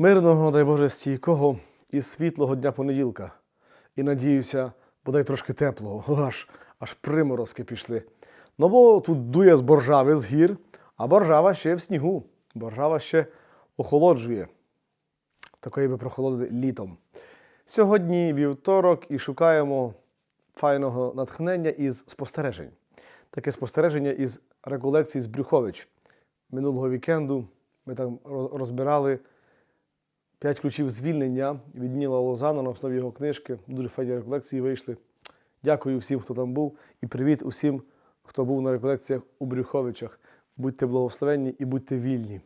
Мирного, дай Боже, стійкого і світлого дня понеділка. І надіюся, бодай трошки теплого. Аж, аж приморозки пішли. Ну бо тут дує з боржави, з гір, а боржава ще в снігу. Боржава ще охолоджує. Такої би прохолодити літом. Сьогодні вівторок і шукаємо файного натхнення із спостережень. Таке спостереження із реколекцій з Брюхович. Минулого вікенду ми там розбирали п'ять ключів звільнення від Ніла Лозана на основі його книжки. Дуже файні реколекції вийшли. Дякую всім, хто там був, і привіт усім, хто був на реколекціях у Брюховичах. Будьте благословенні і будьте вільні.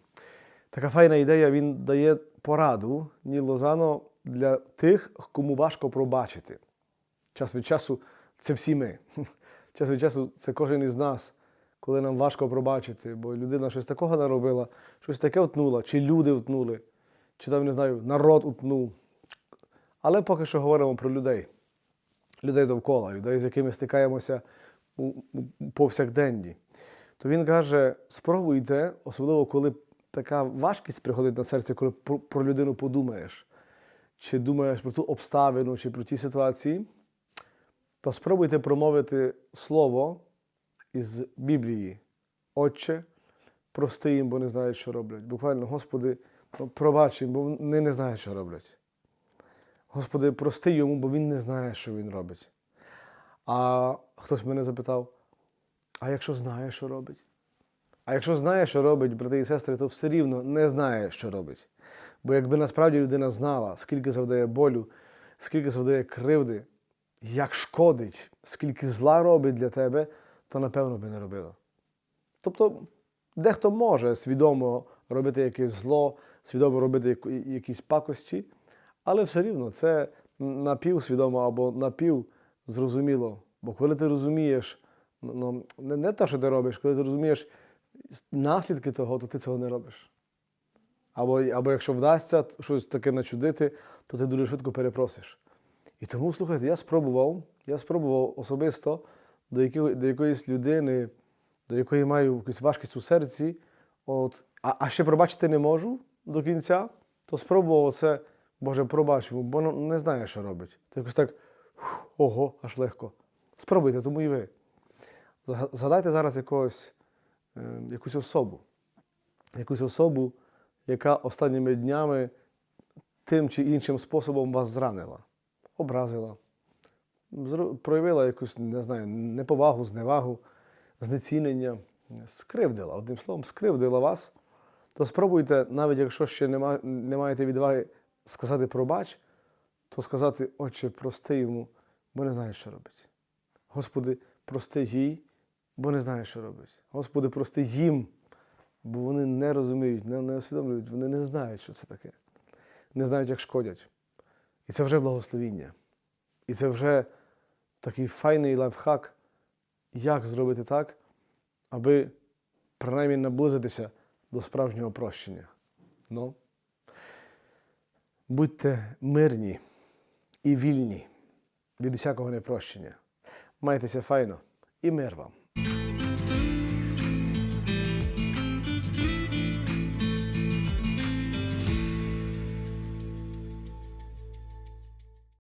Така файна ідея, він дає пораду Ніл Лозано для тих, кому важко пробачити. Час від часу це всі ми. Час від часу це кожен із нас, коли нам важко пробачити, бо людина щось такого наробила, щось таке утнула, чи люди утнули, чи там, не знаю, народ утнув. Але поки що говоримо про людей, людей довкола, людей, з якими стикаємося у, повсякденні. То він каже: спробуйте, особливо коли така важкість приходить на серце, коли про, людину подумаєш, чи думаєш про ту обставину, чи про ті ситуації, то спробуйте промовити слово із Біблії. Отче, прости їм, бо не знають, що роблять. Буквально, Господи, пробач бо вони не знають, що роблять. Господи, прости йому, бо він не знає, що він робить. А хтось мене запитав: а якщо знає, що робить? А якщо знає, що робить, брати і сестри, то все рівно не знає, що робить. Бо якби насправді людина знала, скільки завдає болю, скільки завдає кривди, як шкодить, скільки зла робить для тебе, то напевно би не робила. Тобто, дехто може свідомо робити якесь зло, свідомо робити якісь пакості, але все рівно це напівсвідомо або напівзрозуміло. Бо коли ти розумієш, ну, не, не те, що ти робиш, коли ти розумієш наслідки того, то ти цього не робиш. Або, або якщо вдасться щось таке начудити, то ти дуже швидко перепросиш. І тому, слухайте, я спробував, я спробував особисто до, якої, до якоїсь людини, до якої маю якусь важкість у серці, от, а, а ще пробачити не можу до кінця, то спробував це, Боже, пробач, бо ну, не знає, що робить. То якось так, ого, аж легко. Спробуйте, тому і ви. Згадайте зараз якогось, е, якусь особу, якусь особу, яка останніми днями тим чи іншим способом вас зранила, образила, проявила якусь, не знаю, неповагу, зневагу, знецінення, скривдила, одним словом, скривдила вас, то спробуйте, навіть якщо ще не маєте відваги сказати пробач, то сказати, Отче, прости йому, бо не знає, що робить. Господи, прости їй, бо не знає, що робить. Господи, прости їм, бо вони не розуміють, не, не усвідомлюють, вони не знають, що це таке. Не знають, як шкодять. І це вже благословіння. І це вже такий файний лайфхак, як зробити так, аби принаймні наблизитися до справжнього прощення. Ну, будьте мирні і вільні від усякого непрощення. Майтеся файно і мир вам.